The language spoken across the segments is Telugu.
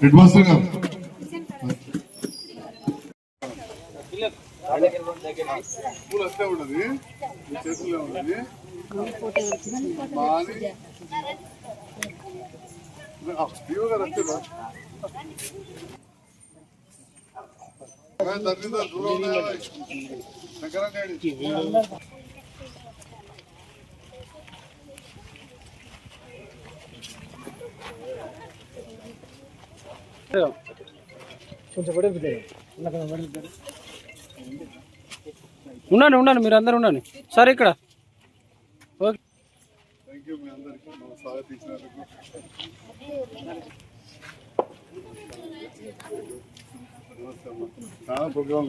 హెడ్ మాస్టర్ గారు. పూలు వస్తే మీ చేతుల్లో తండ్రి దూరం దగ్గర ఉండండి. ఉండండి ఉండండి మీరు అందరు ఉండండి సరే ఇక్కడ ఓకే థ్యాంక్ యూ మీ అందరికీ మన స్వాగతించినందుకు నమస్తే అమ్మా. చాలా ప్రోగ్రామ్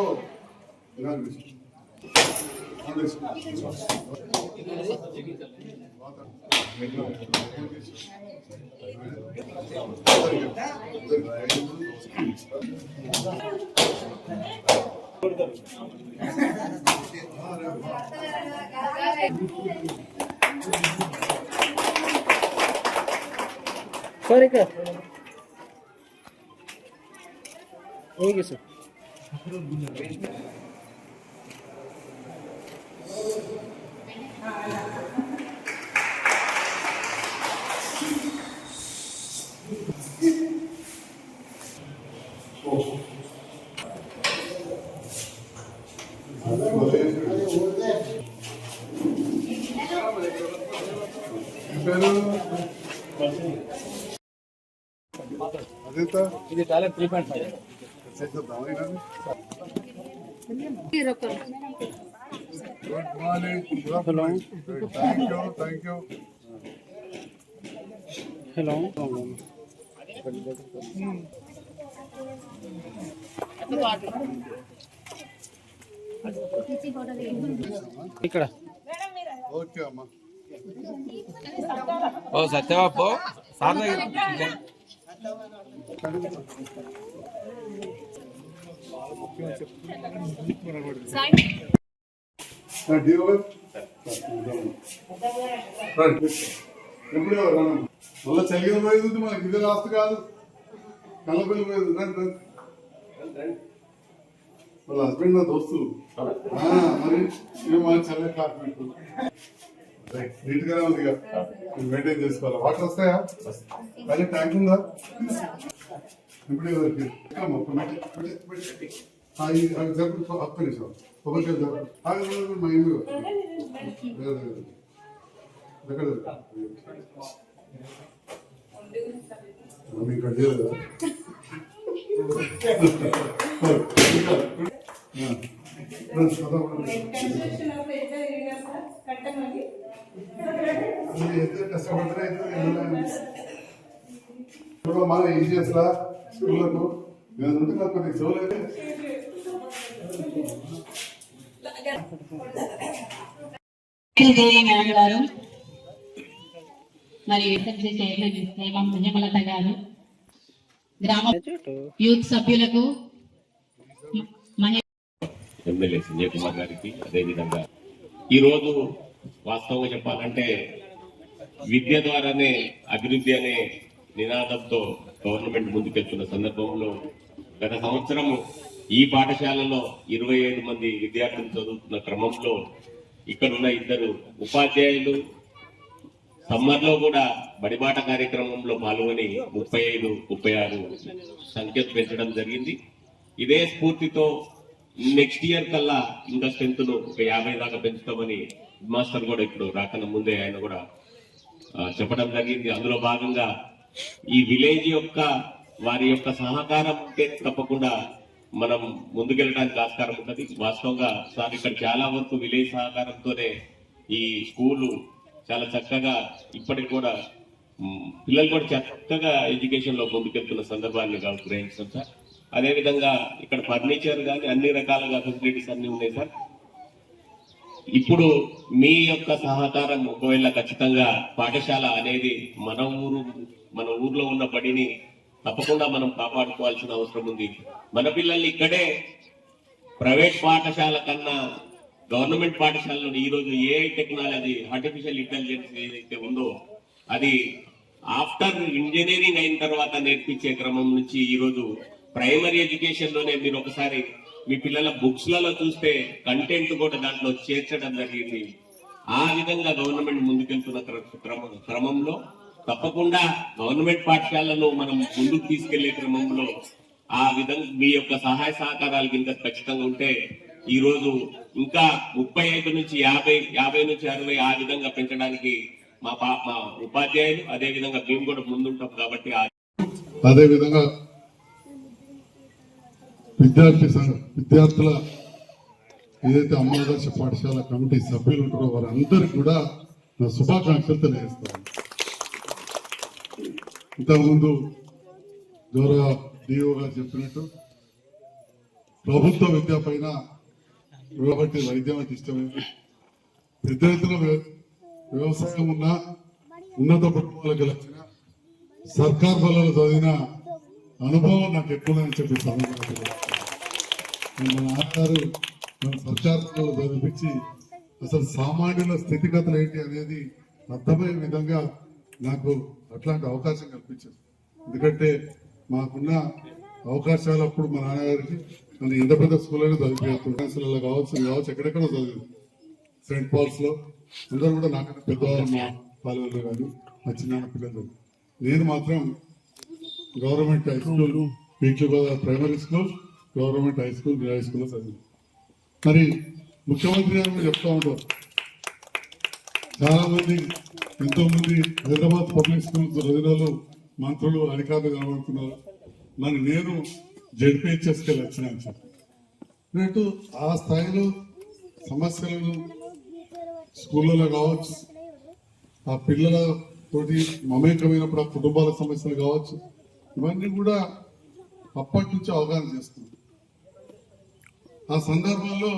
ఉంది. అంతే ఉందా? మడలో ఇలాంటి సరే ఇది టాలెంట్ త్రీ పాయింట్ ఫైవ్ చేద్దాం అయినది good morning thank you thank you hello ఇక్కడ ఓకే అమ్మా ఓ సత్యబాబు సార్ ఎప్పుడు మళ్ళీ చలిగా పోయేది మనకి ఇది లాస్ట్ కాదు కళ్ళపల్లి పోయేది రండి వాళ్ళ హస్బెండ్ నా దోస్తు మరి ఇవి మన చల్లే క్లాస్మేట్ నీట్ గానే ఉంది మెయింటైన్ చేసుకోవాలి వాటర్ వస్తాయా కానీ ట్యాంక్ ఉందా ఇప్పుడు. ఆ, ఈ- అవి జరుపు ఒక్క నిమిషం ఒకటి జరుపు ఆగు, మా ఇల్లు లేదు, లేదు. మమ్మీ ఇక్కడ చేయలేదా ఆ. రండి, పద, పద. అది ఎంత కష్టపడితే అయితే ఇప్పుడు మనం ఏం చేస్తా స్కూళ్ళకు? నేను ఉంటున్నా కొన్ని గారు మరి ఎస్ఎంసీ చైర్మన్ హేమం హేమలత గారు. గ్రామ యూత్ సభ్యులకు మహి- ఎమ్మెల్యే సంజయ్ కుమార్ గారికి అదేవిధంగా ఈ రోజు వాస్తవంగా చెప్పాలంటే విద్య ద్వారానే అభివృద్ధి అనే నినాదంతో గవర్నమెంట్ ముందుకెళ్తున్న సందర్భంలో గత సంవత్సరం ఈ పాఠశాలలో ఇరవై ఐదు మంది విద్యార్థులు చదువుతున్న క్రమంలో ఇక్కడున్న ఇద్దరు ఉపాధ్యాయులు సమ్మర్లో కూడా బడిబాట కార్యక్రమంలో పాల్గొని ముప్పై ఐదు ముప్పై ఆరు సంఖ్య పెంచడం జరిగింది. ఇదే స్ఫూర్తితో నెక్స్ట్ ఇయర్ కల్లా ఇంకా స్ట్రెంత్ను ఒక యాభై దాకా పెంచుతామని మాస్టర్ కూడా ఇప్పుడు రాకన్నా ముందే ఆయన కూడా చెప్పడం జరిగింది. అందులో భాగంగా ఈ విలేజ్ యొక్క వారి యొక్క సహకారం ఉంటే తప్పకుండా మనం ముందుకెళ్ళడానికి ఆస్కారం ఉంటుంది. వాస్తవంగా సార్ ఇక్కడ చాలా వరకు విలేజ్ సహకారంతోనే ఈ స్కూలు చాలా చక్కగా ఇప్పటికి కూడా పిల్లలు కూడా చక్కగా ఎడ్యుకేషన్లో ముందుకెళ్తున్న సందర్భాన్ని గ్రహించాం సార్. అదేవిధంగా ఇక్కడ ఫర్నిచర్ కానీ అన్ని రకాలుగా ఫెసిలిటీస్ అన్నీ ఉన్నాయి సార్. ఇప్పుడు మీ యొక్క సహకారం ఒకవేళ ఖచ్చితంగా పాఠశాల అనేది మన ఊరు మన ఊర్లో ఉన్న బడిని తప్పకుండా మనం కాపాడుకోవాల్సిన అవసరం ఉంది. మన పిల్లల్ని ఇక్కడే ప్రైవేట్ పాఠశాల కన్నా గవర్నమెంట్ పాఠశాలలో ఈ రోజు ఏఐ టెక్నాలజీ ఆర్టిఫిషియల్ ఇంటెలిజెన్స్ ఏదైతే ఉందో అది ఆఫ్టర్ ఇంజనీరింగ్ అయిన తర్వాత నేర్పించే క్రమం నుంచి ఈ రోజు ప్రైమరీ ఎడ్యుకేషన్లోనే మీరు ఒకసారి మీ పిల్లల బుక్స్లలో చూస్తే కంటెంట్ కూడా దాంట్లో చేర్చడం జరిగింది. ఆ విధంగా గవర్నమెంట్ ముందుకెళ్తున్న క్రమంలో తప్పకుండా గవర్నమెంట్ పాఠశాలను మనం ముందుకు తీసుకెళ్ళే క్రమంలో ఆ విధంగా మీ యొక్క సహాయ సహకారాలు కింద ఖచ్చితంగా ఉంటే ఈ రోజు ఇంకా ముప్పై ఐదు నుంచి యాభై యాభై నుంచి అరవై ఆ విధంగా పెంచడానికి మా మా ఉపాధ్యాయులు అదే విధంగా మేము కూడా ముందుంటాం కాబట్టి అదే విధంగా విద్యార్థి విద్యార్థుల ఏదైతే అమ్మాదర్శ పాఠశాల కమిటీ సభ్యులు ఉంటారో వారందరికీ కూడా నా శుభాకాంక్షలు తెలియజేస్తాను. ఇంతకుముందు గౌరవ డిఓ గారు చెప్పినట్టు ప్రభుత్వ విద్య పైన కాబట్టి వైద్యం అయితే ఇష్టమే పెద్ద ఎత్తున వ్యవసాయం ఉన్న ఉన్నత కుటుంబాలకు లక్షణ సర్కార్ బలాలు చదివిన అనుభవం నాకు ఎక్కువని చెప్పి సందర్భంగా మన నాన్నగారు మన సర్కార్ జరిపించి అసలు సామాన్యుల స్థితిగతులు ఏంటి అనేది అర్థమయ్యే విధంగా నాకు అట్లాంటి అవకాశం కల్పించారు. ఎందుకంటే మాకున్న అవకాశాలు అప్పుడు మా నాన్నగారికి మన ఎంత పెద్ద స్కూల్లో చదివిపోయారు కావచ్చు కావచ్చు ఎక్కడెక్కడో చదివి సెయింట్ పాల్స్లో అందరూ కూడా నాకన్నా పెద్దవాళ్ళు మా పాలనలో కానీ మా చిన్న పిల్లలు. నేను మాత్రం government high school పీట్లు Godavari primary school government high school high స్కూల్లో మరి ముఖ్యమంత్రి గారు చెప్తా ఉంటారు. చాలా మంది ఎంతో మంది హైదరాబాద్ పబ్లిక్ స్కూల్ చదివిన మంత్రులు అధికారులు కనబడుతున్నారు. మరి నేను జడ్పీహెచ్ఎస్కి వచ్చినాను సార్ అన్నట్టు ఆ స్థాయిలో సమస్యలను స్కూళ్ళలో కావచ్చు ఆ పిల్లల తోటి మమేకమైనప్పుడు ఆ కుటుంబాల సమస్యలు కావచ్చు ఇవన్నీ కూడా అప్పటి నుంచి అవగాహన చేస్తున్నాం. ఆ సందర్భంలో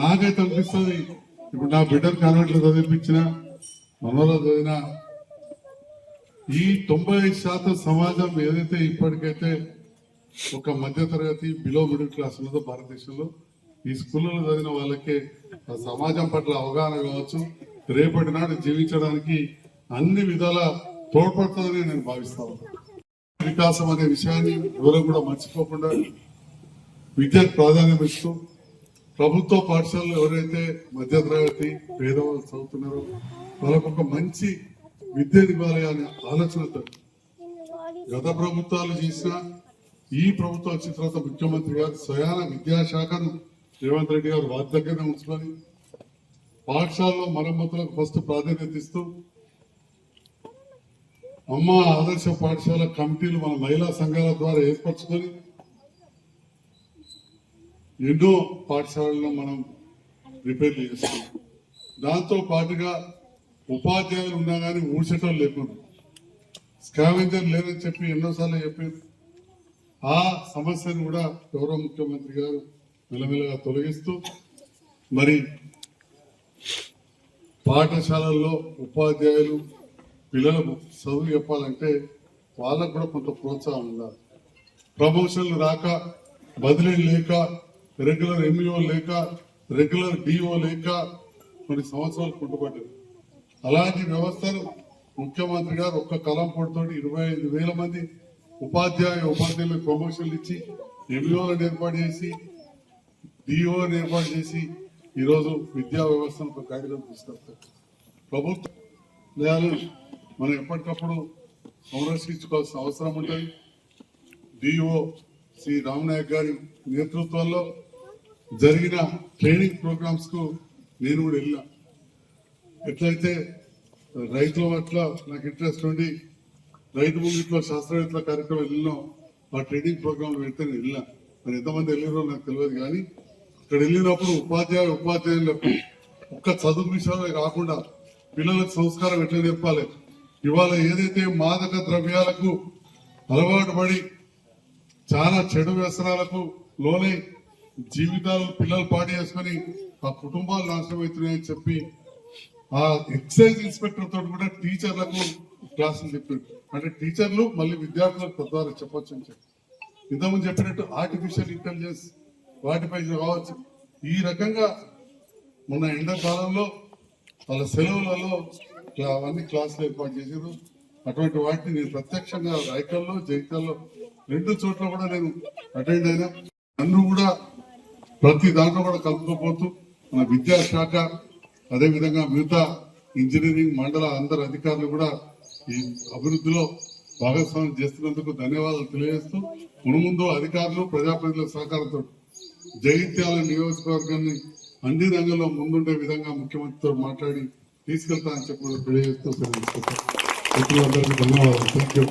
నాకైతే అనిపిస్తుంది ఇప్పుడు నా బిడ్డలు కాన్వెంట్లో చదివించిన మనలో చదివిన ఈ తొంభై శాతం సమాజం ఏదైతే ఇప్పటికైతే ఒక మధ్యతరగతి బిలో మిడిల్ క్లాస్ ఉన్నదో భారతదేశంలో ఈ స్కూళ్ళలో చదివిన వాళ్ళకే ఆ సమాజం పట్ల అవగాహన కావచ్చు రేపటి నాడు జీవించడానికి అన్ని విధాల తోడ్పడుతుందని నేను భావిస్తా ఉన్నాను. వికాసం అనే విషయాన్ని ఎవరు కూడా మర్చిపోకుండా విద్యకు ప్రాధాన్యం ఇస్తూ ప్రభుత్వ పాఠశాలలో ఎవరైతే మధ్యతరగతి పేదవాళ్ళు చదువుతున్నారో వాళ్ళకు ఒక మంచి విద్యను ఇవ్వాలి అనే ఆలోచనతో గత ప్రభుత్వాలు చేసిన ఈ ప్రభుత్వం వచ్చిన తర్వాత ముఖ్యమంత్రి గారు స్వయాన విద్యాశాఖను రేవంత్ రెడ్డి గారు వారి దగ్గరనే ఉంచుకొని పాఠశాలలో మరమ్మతులకు ఫస్ట్ ప్రాధాన్యత ఇస్తూ అమ్మ ఆదర్శ పాఠశాల కమిటీలు మన మహిళా సంఘాల ద్వారా ఏర్పరచుకొని ఎన్నో పాఠశాలలో మనం రిపేర్ చేస్తాం దాంతో పాటుగా ఉపాధ్యాయులు ఉన్నా కానీ ఊడ్చటం లేకుండా స్కావెంజర్ లేదని చెప్పి ఎన్నోసార్లు చెప్పారు. ఆ సమస్యను కూడా గౌరవ ముఖ్యమంత్రి గారు మెల్లమెల్లగా తొలగిస్తూ మరి పాఠశాలల్లో ఉపాధ్యాయులు పిల్లలకు చదువు చెప్పాలంటే వాళ్ళకు కూడా కొంత ప్రోత్సాహం ఉండాలి. ప్రమోషన్లు రాక బదిలీ లేక రెగ్యులర్ ఎంఈఓ లేక రెగ్యులర్ డిఓ లేక కొన్ని సంవత్సరాలు కుంటుపడ్డది. అలాంటి వ్యవస్థను ముఖ్యమంత్రి గారు ఒక్క కలం తోటి ఇరవై ఐదు వేల మంది ఉపాధ్యాయ ఉపాధ్యాయులకు ప్రమోషన్లు ఇచ్చి ఎంఈఓలను ఏర్పాటు చేసి డిఓని ఏర్పాటు చేసి ఈరోజు విద్యా వ్యవస్థను ఒక గాడిలో తీసుకొస్తారు. ప్రభుత్వం మనం ఎప్పటికప్పుడు సంరక్షించుకోవాల్సిన అవసరం ఉంటుంది. డిఓ శ్రీ రామనాయక్ గారి నేతృత్వంలో జరిగిన ట్రైనింగ్ ప్రోగ్రామ్స్కు నేను కూడా వెళ్ళా ఎట్లయితే రైతుల పట్ల నాకు ఇంట్రెస్ట్ ఉండి రైతు ముంగిట్లో శాస్త్రవేత్తల కార్యక్రమం వెళ్ళినాం ఆ ట్రైనింగ్ ప్రోగ్రామ్ పెడితే నేను వెళ్ళా మరి ఎంతమంది వెళ్ళినారో నాకు తెలియదు కానీ ఇక్కడ వెళ్ళినప్పుడు ఉపాధ్యాయ ఉపాధ్యాయులకు ఒక్క చదువు విషయమే కాకుండా పిల్లలకు సంస్కారం ఎట్లా నేర్పాలి? ఇవాళ ఏదైతే మాదక ద్రవ్యాలకు అలవాటు పడి చాలా చెడు వ్యసనాలకు లోనే జీవితాలు పిల్లలు పాడు చేసుకొని ఆ కుటుంబాలు నాశనం అవుతున్నాయని చెప్పి ఆ ఎక్సైజ్ ఇన్స్పెక్టర్ తోటి కూడా టీచర్లకు క్లాసులు చెప్పారు. అంటే టీచర్లు మళ్ళీ విద్యార్థులకు తద్వారా చెప్పొచ్చు అని చెప్పి. ఇంతకుముందు చెప్పినట్టు ఆర్టిఫిషియల్ ఇంటెలిజెన్స్ వాటిపై కావచ్చు ఈ రకంగా మొన్న ఎండాకాలంలో వాళ్ళ సెలవులలో అవన్నీ క్లాసులు ఏర్పాటు చేశారు. అటువంటి వాటిని నేను ప్రత్యక్షంగా రాయకల్లో జైతాల్లో రెండు చోట్ల కూడా నేను అటెండ్ అయినా. నన్ను కూడా ప్రతి దాంట్లో కూడా కలుపుకోపోతూ మన విద్యాశాఖ అదేవిధంగా మిగతా ఇంజనీరింగ్ మండల అందరు అధికారులు కూడా ఈ అభివృద్ధిలో భాగస్వామ్యం చేస్తున్నందుకు ధన్యవాదాలు తెలియజేస్తూ మునుముందు అధికారులు ప్రజాప్రతినిధుల సహకారంతో జగిత్యాల నియోజకవర్గాన్ని అన్ని రంగంలో ముందుండే విధంగా ముఖ్యమంత్రితో మాట్లాడి తీసుకెళ్తానని చెప్పి తెలియజేస్తూ సెలవు తీసుకుంటాను. ధన్యవాదాలు థ్యాంక్ యూ